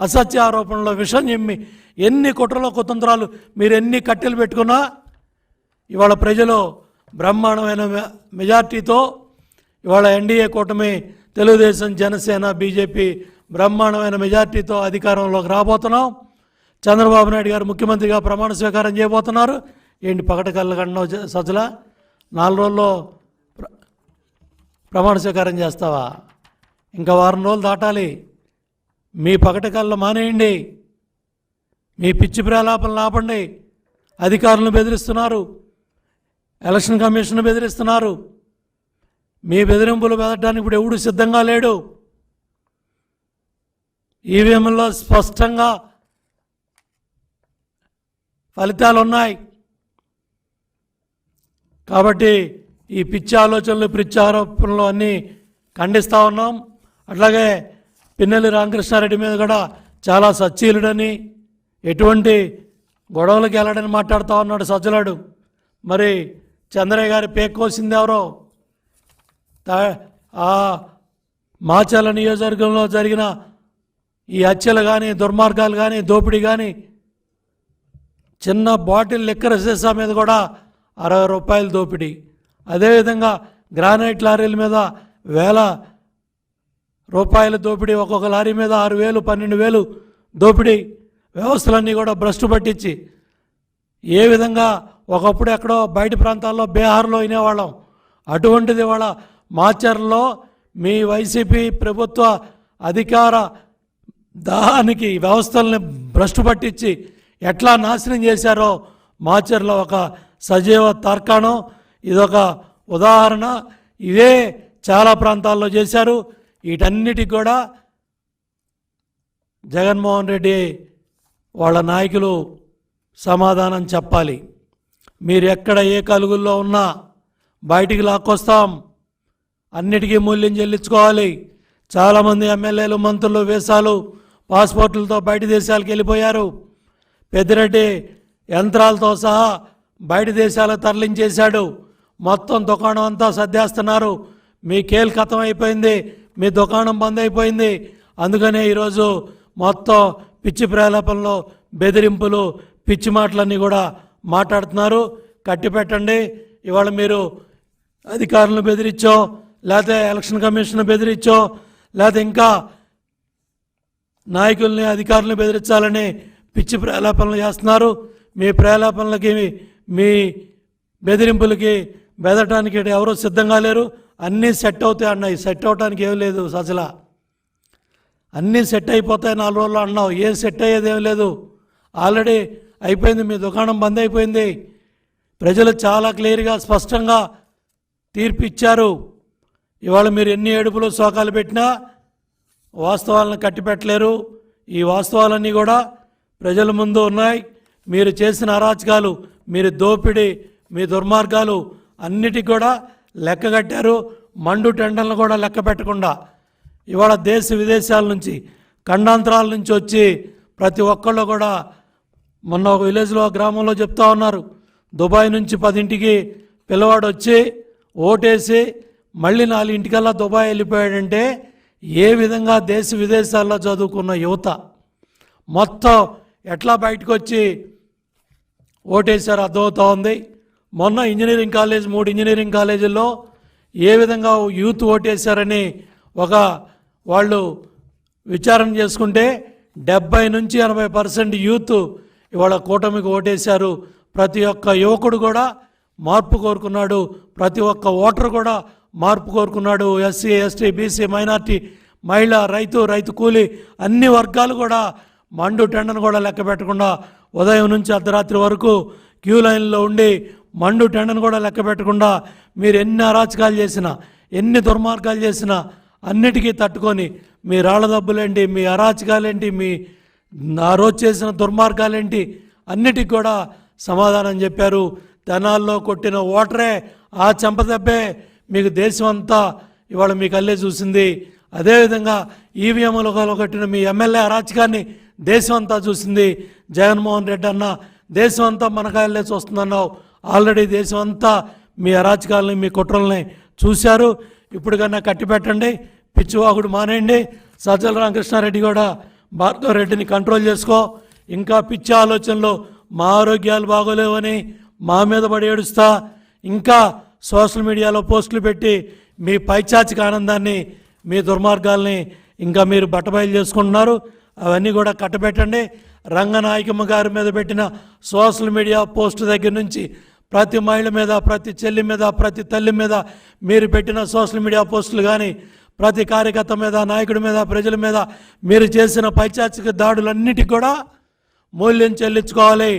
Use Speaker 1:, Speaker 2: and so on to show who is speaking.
Speaker 1: అసత్య ఆరోపణలో విషం చెమ్మి ఎన్ని కుట్రలో కుతంత్రాలు మీరు ఎన్ని కట్టెలు పెట్టుకున్నా ఇవాళ ప్రజలు బ్రహ్మాండమైన మె- మెజార్టీతో ఇవాళ ఎన్డీఏ కూటమి తెలుగుదేశం జనసేన బీజేపీ బ్రహ్మాండమైన మెజార్టీతో అధికారంలోకి రాబోతున్నాం. చంద్రబాబు నాయుడు గారు ముఖ్యమంత్రిగా ప్రమాణ స్వీకారం చేయబోతున్నారు. ఏంటి పగట కళ్ళగండం సజ్జల? నాలుగు రోజుల్లో ప్ర- ప్రమాణ స్వీకారం చేస్తావా? ఇంకా వారం రోజులు దాటాలి. మీ పగట మానేయండి. మీ పిచ్చి ప్రలాపనలు ఆపండి. అధికారులను బెదిరిస్తున్నారు. ఎలక్షన్ కమిషన్ బెదిరిస్తున్నారు. మీ బెదిరింపులు బెదడానికి ఇప్పుడు ఎవడు సిద్ధంగా లేడు? ఈవీఎంలో స్పష్టంగా ఫలితాలు ఉన్నాయి. కాబట్టి ఈ పిచ్చి ఆలోచనలు పిచ్చి ఆరోపణలు అన్నీ ఖండిస్తూ ఉన్నాం. అట్లాగే పిన్నెల్లి రామకృష్ణారెడ్డి మీద కూడా చాలా సచ్చీలుడని ఎటువంటి గొడవలకు వెళ్ళడని మాట్లాడుతూ ఉన్నాడు సజ్జలాడు. మరి చంద్రయ్య గారి పేక్కోసింది ఎవరో? ఆ మాచల నియోజకవర్గంలో జరిగిన ఈ హత్యలు కానీ దుర్మార్గాలు కానీ దోపిడీ కానీ చిన్న బాటిల్ లిక్కర్ సీసా మీద కూడా అరవై రూపాయలు దోపిడీ. అదేవిధంగా గ్రానైట్ లారీల మీద వేల రూపాయల దోపిడీ ఒక్కొక్క లారీ మీద ఆరు వేలు పన్నెండు వేలు దోపిడీ వ్యవస్థలన్నీ కూడా భ్రష్టు పట్టించి ఏ విధంగా ఒకప్పుడు ఎక్కడో బయట ప్రాంతాల్లో బీహార్లో వినేవాళ్ళం. అటువంటిది వాళ్ళ మాచర్లో మీ వైసీపీ ప్రభుత్వ అధికార దానికి వ్యవస్థల్ని భ్రష్టు పట్టించి ఎట్లా నాశనం చేశారో మాచర్లో ఒక సజీవ తర్కాణం. ఇదొక ఉదాహరణ. ఇదే చాలా ప్రాంతాల్లో చేశారు. వీటన్నిటికి కూడా జగన్మోహన్ రెడ్డి వాళ్ళ నాయకులు సమాధానం చెప్పాలి. మీరు ఎక్కడ ఏ కలుగుల్లో ఉన్నా బయటికి లాక్కొస్తాం. అన్నిటికీ మూల్యం చెల్లించుకోవాలి. చాలామంది ఎమ్మెల్యేలు మంత్రులు వేసాలు పాస్పోర్టులతో బయట దేశాలకు వెళ్ళిపోయారు. పెద్దిరెడ్డి యంత్రాలతో సహా బయట దేశాలకు తరలించేశాడు. మొత్తం దుకాణం అంతా సర్దేస్తున్నారు. మీ కేల్ కథం అయిపోయింది. మీ దుకాణం బంద్ అయిపోయింది. అందుకనే ఈరోజు మొత్తం పిచ్చి ప్రేలాపంలో బెదిరింపులు పిచ్చి మాటలన్నీ కూడా మాట్లాడుతున్నారు. కట్టి పెట్టండి. ఇవాళ మీరు అధికారులను బెదిరించో లేకపోతే ఎలక్షన్ కమిషన్ బెదిరించో లేకపోతే ఇంకా నాయకుల్ని అధికారులను బెదిరించాలని పిచ్చి ప్రేలాపనలు చేస్తున్నారు. మీ ప్రేలాపనలకి మీ బెదిరింపులకి బెదరటానికి ఎవరూ సిద్ధంగా లేరు. అన్నీ సెట్ అవుతాయి అన్నాయి. సెట్ అవటానికి ఏం లేదు సజల. అన్నీ సెట్ అయిపోతాయి నాలుగు రోజులు అన్నావు. ఏం సెట్ అయ్యేది ఏం లేదు. ఆల్రెడీ అయిపోయింది. మీ దుకాణం బంద్ అయిపోయింది. ప్రజలు చాలా క్లియర్గా స్పష్టంగా తీర్పు ఇచ్చారు. ఇవాళ మీరు ఎన్ని ఏడుపులు శోకాలు పెట్టినా వాస్తవాలను కట్టిపెట్టలేరు. ఈ వాస్తవాలన్నీ కూడా ప్రజల ముందు ఉన్నాయి. మీరు చేసిన అరాచకాలు మీరు దోపిడీ మీ దుర్మార్గాలు అన్నిటికి కూడా లెక్క కట్టారు మండు టెండర్లను కూడా లెక్క పెట్టకుండా. ఇవాళ దేశ విదేశాల నుంచి ఖండాంతరాల నుంచి వచ్చి ప్రతి ఒక్కళ్ళు కూడా మొన్న ఒక విలేజ్లో గ్రామంలో చెప్తా ఉన్నారు. దుబాయ్ నుంచి పదింటికి పిల్లవాడు వచ్చి ఓటేసి మళ్ళీ నాలుగింటికల్లా దుబాయ్ వెళ్ళిపోయాడంటే ఏ విధంగా దేశ విదేశాల్లో చదువుకున్న యువత మొత్తం ఎట్లా బయటకు వచ్చి ఓటేశారు అర్థమవుతా ఉంది. మొన్న ఇంజనీరింగ్ కాలేజ్ మూడు ఇంజనీరింగ్ కాలేజీల్లో ఏ విధంగా యూత్ ఓటేశారని ఒక వాళ్ళు విచారణ చేసుకుంటే డెబ్బై నుంచి ఎనభై పర్సెంట్ యూత్ ఇవాళ కూటమికి ఓటేశారు. ప్రతి ఒక్క యువకుడు కూడా మార్పు కోరుకున్నాడు. ప్రతి ఒక్క ఓటర్ కూడా మార్పు కోరుకున్నాడు. ఎస్సీ ఎస్టీ బీసీ మైనార్టీ మహిళ రైతు రైతు కూలి అన్ని వర్గాలు కూడా మండు టెండను కూడా లెక్క పెట్టకుండా ఉదయం నుంచి అర్ధరాత్రి వరకు క్యూ లైన్లో ఉండి మండు టెండను కూడా లెక్క పెట్టకుండా మీరు ఎన్ని అరాచకాలు చేసినా ఎన్ని దుర్మార్గాలు చేసినా అన్నిటికీ తట్టుకొని మీ రాళ్ళ దబ్బులేంటి మీ అరాచకాలేంటి మీ ఆ రోజు చేసిన దుర్మార్గాలేంటి అన్నిటికి కూడా సమాధానం చెప్పారు. తెనాల్లో కొట్టిన ఓటరే ఆ చెంపదెబ్బే మీకు దేశం అంతా ఇవాళ మీ కళ్ళే చూసింది. అదేవిధంగా ఈవీఎంలో కట్టిన మీ ఎమ్మెల్యే అరాచకాన్ని దేశం అంతా చూసింది. జగన్మోహన్ రెడ్డి అన్న దేశం అంతా మనకాయలే చూస్తుందన్నావు. ఆల్రెడీ దేశం అంతా మీ అరాచకాలని మీ కుట్రల్ని చూశారు. ఇప్పుడు కన్నా కట్టి పెట్టండి పిచ్చివాగుడు మానేయండి. సజ్జల రామకృష్ణారెడ్డి కూడా భార్గవ రెడ్డిని కంట్రోల్ చేసుకో. ఇంకా పిచ్చి ఆలోచనలు మా ఆరోగ్యాలు బాగోలేవని మా మీద పడి ఏడుస్తా. ఇంకా సోషల్ మీడియాలో పోస్టులు పెట్టి మీ పైచాచిక ఆనందాన్ని మీ దుర్మార్గాల్ని ఇంకా మీరు బట్టబయలు చేసుకుంటున్నారు. అవన్నీ కూడా కట్టబెట్టండి. రంగనాయకమ్మ గారి మీద పెట్టిన సోషల్ మీడియా పోస్ట్ దగ్గర నుంచి ప్రతి మహిళ మీద ప్రతి చెల్లి మీద ప్రతి తల్లి మీద మీరు పెట్టిన సోషల్ మీడియా పోస్టులు కానీ ప్రతి కార్యకర్త మీద నాయకుడి మీద ప్రజల మీద మీరు చేసిన పైచాచిక దాడులన్నిటికి కూడా మూల్యం చెల్లించుకోవాలి.